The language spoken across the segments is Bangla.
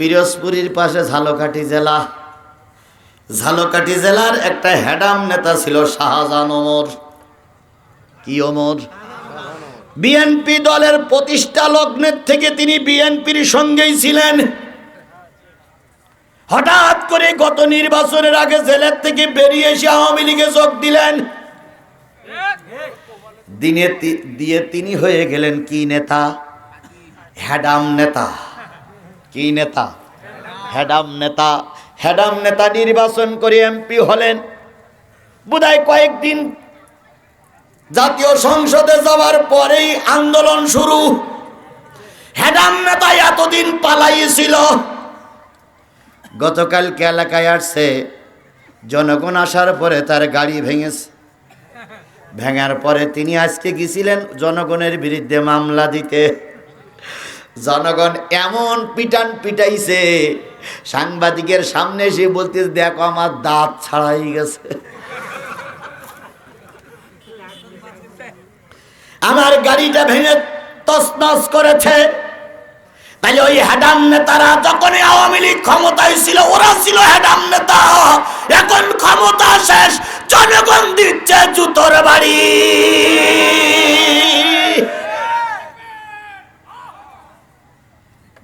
পিরোজপুরীর পাশে ঝালকাঠি জেলা। ঝালকাঠি জেলার একটা হ্যাডাম নেতা ছিল শাহজাহান ওমর। কি ওমর? বিএনপি দলের প্রতিষ্ঠা লগ্নের থেকে তিনি বিএনপির সঙ্গেই ছিলেন। হঠাৎ করে গত নির্বাচনের আগে জেলের থেকে বেরিয়ে এসে আওয়ামী লীগে যোগ দিলেন। দিনে দিয়ে তিনি হয়ে গেলেন কি নেতা? হ্যাডাম নেতা। কি নেতা? হ্যাডাম নেতা। হ্যাডাম নেতা নির্বাচন করে এমপি হলেন। বোধহয় কয়েকদিন জাতীয় সংসদে যাওয়ার পরেই আন্দোলন শুরু। হ্যাডাম নেতা এতদিন পালাইছিল। গতকালকে এলাকায় আসছে। জনগণ আসার পরে তার গাড়ি ভেঙেছে। ভেঙার পরে তিনি আজকে গেছিলেন জনগণের বিরুদ্ধে মামলা দিতে। জনগণ এমন পিটান পিটাইছে, সাংবাদিকের সামনে এসে বলতে দেখো, আমার দাঁত ছাড়াই গেছে। আমার গাড়িটা ভেঙে তসনস করেছে। তাহলে ওই হ্যাডাম নেতারা যখন আওয়ামী লীগ ক্ষমতায় ছিল, ওরা ছিল হ্যাডাম নেতা। এখন ক্ষমতা শেষ, জনগণ দিচ্ছে জুতোর বাড়ি।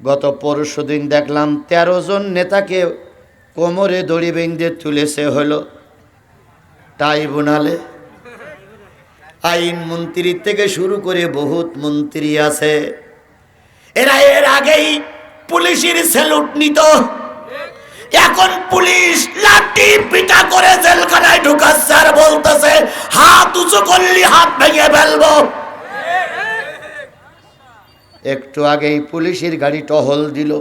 গত পরশু দিন দেখলাম তেরো জন নেতাকে কোমরে দড়ি বেঁধে তুলেছে হলো ট্রাইব্যুনালে। আইন মন্ত্রী থেকে শুরু করে বহুত মন্ত্রী আছে। এরা এর আগেই পুলিশের স্যালুট নিত। এখন পুলিশ লাঠি পিটা করে জেলখানায় ঢুকাচ্ছে আর বলতেছে, হাত উঁচু করলি, হাত ভেঙে ফেলব। একটু আগেই পুলিশের গাড়ি টহল দিল।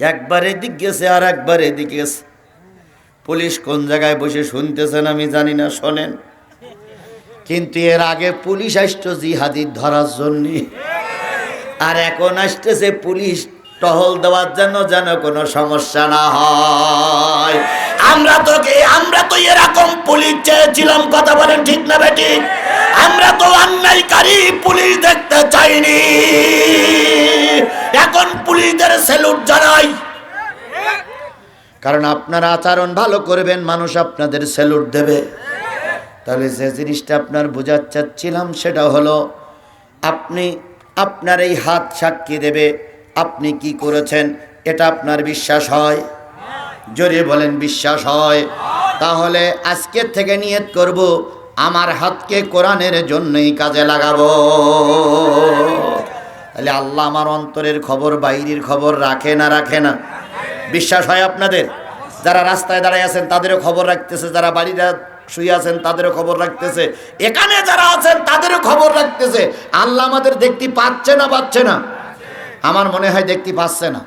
একবার এদিক গেছে আর একবার এদিক গেছে। পুলিশ কোন জায়গায় বসে শুনতেছেন আমি জানি না, শোনেন। কিন্তু এর আগে পুলিশ আসতো জিহাদির ধরার জন্য। আর এখন আসতেছে পুলিশ টহল দেওয়ার জন্য যেন কোনো সমস্যা না হয়। আমরা তোকে, আমরা তো এরকম পুলিশ চেয়েছিলাম, কথা বলেন ঠিক না বেটি আমরা তো অন্যায়কারী পুলিশ দেখতে চাইনি। এখন পুলিশদের স্যালুট জানাই। কারণ আপনার আচরণ ভালো করবেন, মানুষ আপনাদের স্যালুট দেবে। তাহলে যে জিনিসটা আপনার বোঝার চাচ্ছিলাম সেটা হলো, আপনি আপনার এই হাত সাক্ষী দেবে, আপনি কি করেছেন, এটা আপনার বিশ্বাস হয়? জোরে বলেন, বিশ্বাস হয়। তাহলে আজকের থেকে নিয়ত করব আমার হাতকে কোরআনের জন্যই কাজে লাগাবো। তাহলে আল্লাহ আমার অন্তরের খবর, বাইরের খবর রাখে না রাখে না? বিশ্বাস হয় আপনাদের? যারা রাস্তায় দাঁড়ায় আছেন, তাদেরও খবর রাখতেছে। যারা বাড়িরা শুয়ে আছেন, তাদেরও খবর রাখতেছে। এখানে যারা আছেন, তাদেরও খবর রাখতেছে। আল্লাহ আমাদের দেখতে পাচ্ছে না পাচ্ছে না? আমার মনে হয় দেখতে পাচ্ছে না।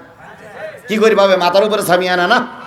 কি করি ভাবে মাথার উপরে সামিয়ানা না?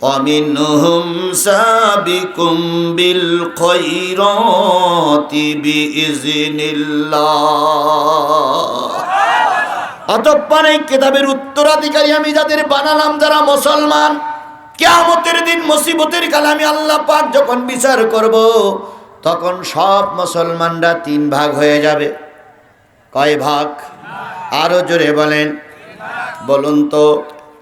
ومنهم سابق بالخيرات بإذن الله অতঃপর এই কেতাবের উত্তরাধিকারী আমি যাদের বানালাম যারা মুসলমান কেয়ামতের দিন মুসিবতের কালে আমি আল্লাহ পাক যখন বিচার করব তখন সব মুসলমানরা তিন ভাগ হয়ে যাবে কয় ভাগ আরো জোরে বলেন বলুন তো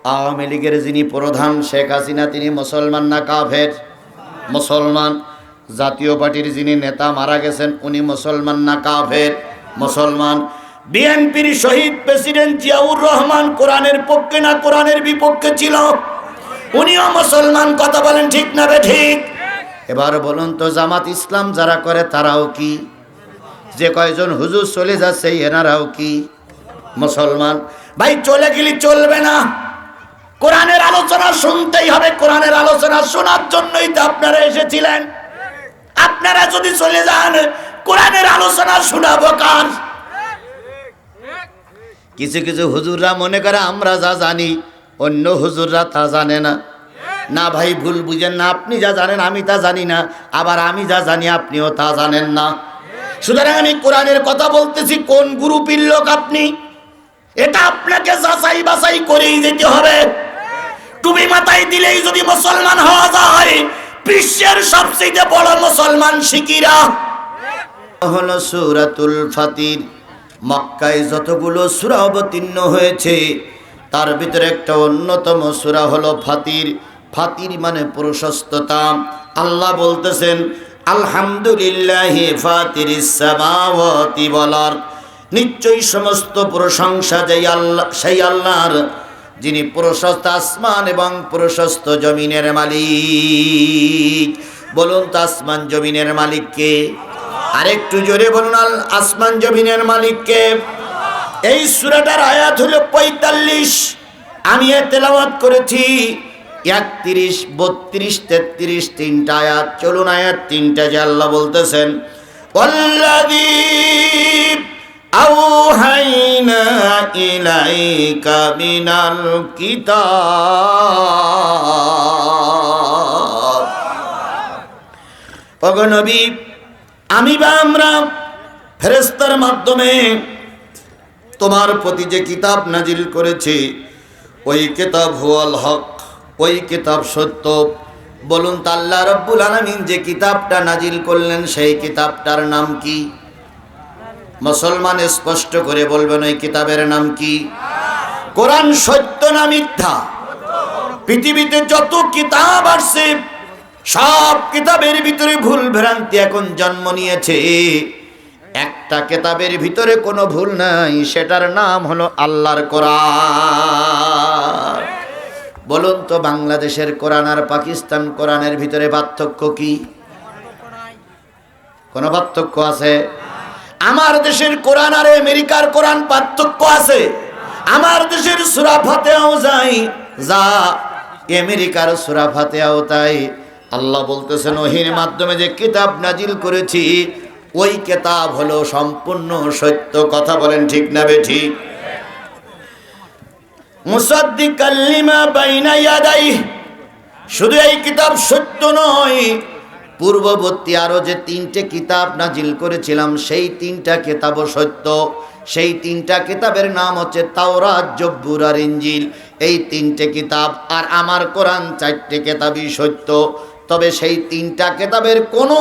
আওয়ামী লীগের যিনি প্রধান, শেখ হাসিনা, তিনি মুসলমান না কাফের? মুসলমান। জাতীয় পার্টির যিনি নেতা মারা গেছেন, উনি মুসলমান না কাফের? মুসলমান। বিএনপির শহীদ প্রেসিডেন্ট জিয়াউর রহমান কোরআনের পক্ষে না কোরআনের বিপক্ষে ছিল? উনিও মুসলমান, কথা বলেন ঠিক না বে ঠিক? এবার বলুন তো, জামাত ইসলাম যারা করে, তারাও কি? যে কয়জন হুজুর চলে যাচ্ছে, এনারাও কি? মুসলমান। ভাই, চলে গেলে চলবে না। কোরআনের আলোচনা শুনতেই হবে, কোরআনের আলোচনা শোনার জন্যই তো আপনারা এসেছিলেন। আপনারা যদি চলে যান, কোরআনের আলোচনা শোনাবো কার? কিছু কিছু হুজুররা মনে করে, আমরা যা জানি, অন্য হুজুররা তা জানে না। না ভাই, ভুল বুঝেন না, আপনি যা জানেন, আমি তা জানি না। আবার আমি যা জানি, আপনিও তা জানেন না। সুতরাং আমি কোরআনের কথা বলতেছি, কোন গ্রুপের লোক আপনি? এটা আপনাকে যাচাই বাছাই করেই যেতে হবে। টুপি মাথায় দিলেই যদি মুসলমান হওয়া যায়, বিশ্বের সবচেয়ে বড় মুসলমান শিকিরা হলো সুরাতুল ফাতির। মক্কায় যতগুলো সূরা অবতীর্ণ হয়েছে, তার ভিতরে একটা অন্যতম সূরা হলো ফাতির। ফাতির মানে প্রশস্ততা। আল্লাহ বলতেছেন, আলহামদুলিল্লাহ ওয়াল আরদ। নিশ্চয়ই সমস্ত প্রশংসা যেই আল্লাহ সেই আল্লাহর যিনি প্রশস্ত আসমান এবং প্রশস্ত জমিনের মালিক। বলুন তো আসমান জমিনের মালিককে। আরেকটু জোরে বলুন আসমান জমিনের মালিককে। এই সুরাটার আয়াত হলো পঁয়তাল্লিশ। আমি এ তেলাওয়াত করেছি। একত্রিশ, বত্রিশ, তেত্রিশ, তিনটা আয়াত। চলুন আয়াত তিনটা যে আল্লাহ বলতেছেন। অল্লাদী أوحينا إليك من الكتاب অগনবী আমি বা আমরা ফেরেস্তার মাধ্যমে তোমার প্রতি যে কিতাব নাজিল করেছি ওই কিতাব হুয়াল হক ওই কিতাব সত্য বলুন তা আল্লাহ রব্বুল আলমিন যে কিতাবটা নাজিল করলেন সেই কিতাবটার নাম কি মুসলমান স্পষ্ট করে বলবেন, ওই কিতাবের নাম কি? কোরআন সত্য না মিথ্যা? পৃথিবীতে যত কিতাব আসছে সব কিতাবের ভিতরে ভুল ভ্রান্তি এখন জন্ম নিয়েছে। একটা কিতাবের ভিতরে কোনো ভুল নাই, সেটার নাম হলো আল্লাহর কোরআন। বলুন তো, বাংলাদেশের কোরআন আর পাকিস্তান কোরআনের ভিতরে পার্থক্য কি? কোনো পার্থক্য আছে? আমার দেশের কোরআন আর আমেরিকার কোরআন পার্থক্য আছে। আমার দেশের সুরাফাতেও যাই যা আমেরিকার সুরাফাতেও তাই। আল্লাহ বলতেছেন, ওহির মাধ্যমে যে কিতাব নাজিল করেছি, ওই কিতাব হলো সম্পূর্ণ সত্য। কথা বলেন ঠিক না বে ঠিক? মুসাদ্দিকাল লিমা বাইনা ইয়াদাইহি। শুধু এই কিতাব সত্য নয় পূর্ববর্তী আরও যে তিনটে কিতাব নাজিল করেছিলাম, সেই তিনটা কিতাবও সত্য। সেই তিনটা কিতাবের নাম হচ্ছে তাওরাত, জব্বুর আর ইঞ্জিল এই তিনটে কিতাব আর আমার কোরআন চারটে কেতাবই সত্য। তবে সেই তিনটা কেতাবের কোনো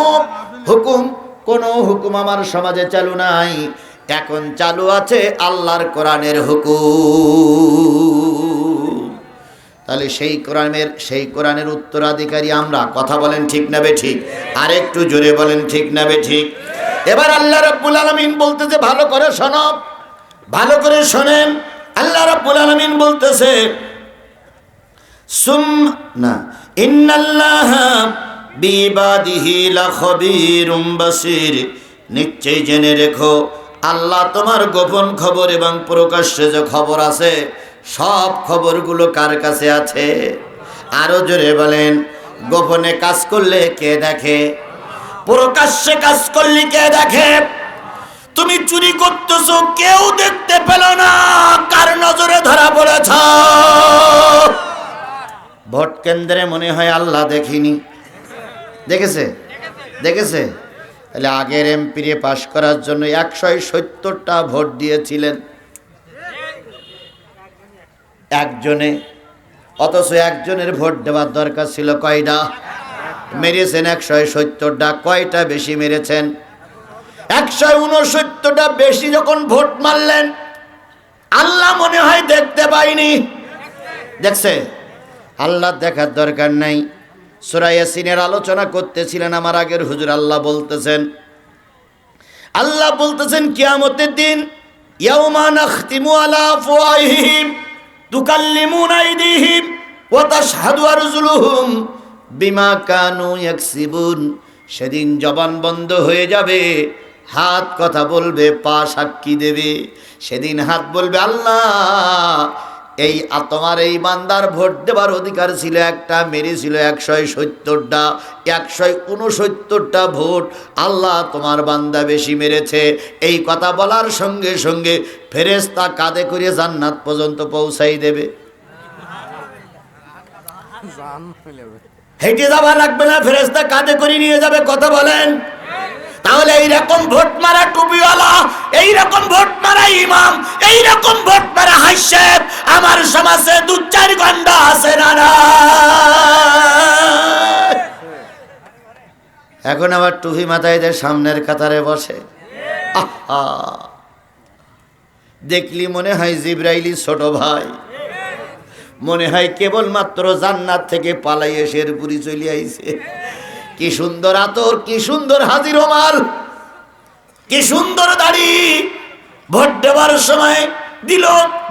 হুকুম কোনো হুকুম আমার সমাজে চালু নাই। এখন চালু আছে আল্লাহর কোরআনের হুকুম। তাহলে সেই কোরআনের সেই কোরআনের উত্তরাধিকারী আমরা। কথা বলেন ঠিক না ঠিক? আর একটু জোরে বলেন ঠিক না ঠিক? এবার আল্লাহ রাব্বুল আলামিন বলতেছে, ভালো করে শোনো। ভালো করে শোনেন। আল্লাহ রাব্বুল আলামিন বলতেছে, সুম না, ইন্নাল্লাহ বিবাদিহি নিশ্চয়ই জেনে রেখো, আল্লাহ তোমার গোপন খবর এবং প্রকাশ্যে যে খবর আছে সব খবরগুলো কার কাছে আছে? আরও জোরে বলেন, গোপনে কাজ করলে কে দেখে? প্রকাশ্যে কাজ করলে কে দেখে? তুমি চুরি করতেছো, কেউ দেখতে পেল না, কার নজরে ধরা পড়েছ? ভোট কেন্দ্রে মনে হয় আল্লাহ দেখিনি। দেখেছে? দেখেছে? তাহলে আগের এমপিরে পাশ করার জন্য একশো সত্তরটা ভোট দিয়েছিলেন। একজনে, অথচ একজনের ভোট দেওয়ার দরকার ছিল কয়টা? মেরেছেন একশো সত্তরটা, কয়টা বেশি মেরেছেন? একশো উনসত্তরটা বেশি যখন ভোট মারলেন, আল্লাহ মনে হয় দেখতে পাইনি। দেখছে? আল্লাহ দেখার দরকার নাই। সুরাইয়াসিনের আলোচনা করতেছিলেন আমার আগের হুজুর, আল্লাহ বলতেছেন আল্লাহ বলতেছেন, কিয়ামতের দিন, ইয়াউমা আলা আফওয়াহিহিম বিমা কানু সেদিন জবান বন্ধ হয়ে যাবে, হাত কথা বলবে, পা সাক্ষী দেবে। সেদিন হাত বলবে, আল্লাহ এই তোমার এই বান্দার ভোট দেবার অধিকার ছিল একটা মেরেছিল একশো সত্তরটা একশো উনসত্তরটা ভোট। আল্লাহ তোমার বান্দা বেশি মেরেছে। এই কথা বলার সঙ্গে সঙ্গে ফেরেস্তা কাঁধে করে জান্নাত পর্যন্ত পৌঁছাই দেবে। হেঁটে যাওয়া লাগবে না ফেরেস্তা কাঁধে করে নিয়ে যাবে, কথা বলেন। তাহলে এইরকম ভোট মারা টুপিওয়ালা, এইরকম ভোট মারা ইমাম, এইরকম ভোট মারা হাইসেব আমার সমাজে দু চার ঘণ্টা আছে না এখন আবার টুপি মাথায় দিয়ে সামনের কাতারে বসে। দেখলি মনে হয় জিব্রাইলি ছোট ভাই। মনে হয় কেবলমাত্র জান্নাত থেকে পালাই এসে পুরি চলে আইছে। কি সুন্দর আতর, কি সুন্দর হাজির মাল কি সুন্দর দাড়ি। ভোট দেওয়ার সময় দিল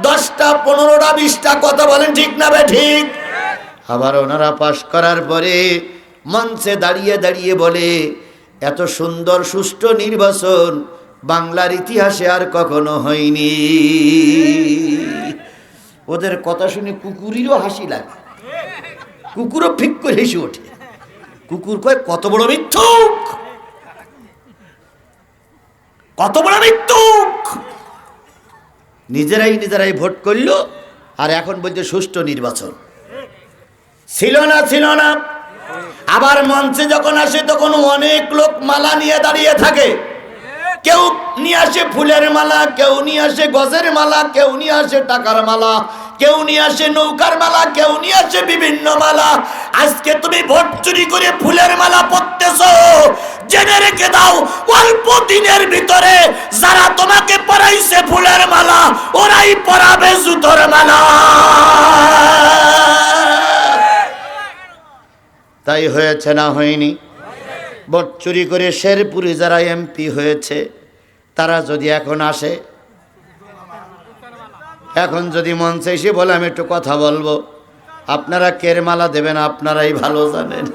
দশটা, পনেরোটা, বিশটা, কথা বলেন ঠিক না বে ঠিক? আবার ওনারা পাশ করার পরে মঞ্চে দাঁড়িয়ে দাঁড়িয়ে বলে, এত সুন্দর, সুষ্ঠু নির্বাচন বাংলার ইতিহাসে আর কখনো হয়নি। ওদের কথা শুনে কুকুরেরও হাসি লাগে। কুকুরও ফিক করে হেসে ওঠে। কুকুর কয়, কত বড় মিথ্যুক? কত বড় মিথ্যুক? নিজেরাই নিজেরাই ভোট করল, আর এখন বলছে সুষ্ঠু নির্বাচন। ছিল না ছিল না। আবার মঞ্চে যখন আসে, তখন অনেক লোক মালা নিয়ে দাঁড়িয়ে থাকে। কেউ নিয়ে আসে ফুলের মালা, কেউ নিয়ে আসে গজের মালা, কেউ নিয়ে আসে টাকার মালা, কেউ নিয়ে আসে নৌকার মালা, কেউ নিয়ে আসে বিভিন্ন মালা। আজকে তুমি ভোট চুরি করে ফুলের মালা পরতেছো। জেনে রেখে দাও, অল্প দিনের ভিতরে যারা তোমাকে পরাইছে ফুলের মালা, ওরাই পরাবে জুতোর মালা। তাই হয়েছে না হয়নি? ভোট চুরি করে শেরপুরে যারা এমপি হয়েছে, তারা যদি এখন আসে, এখন যদি মঞ্চে এসে বলে, আমি একটু কথা বলব। আপনারা কেরমালা দেবেন আপনারাই ভালো জানেন।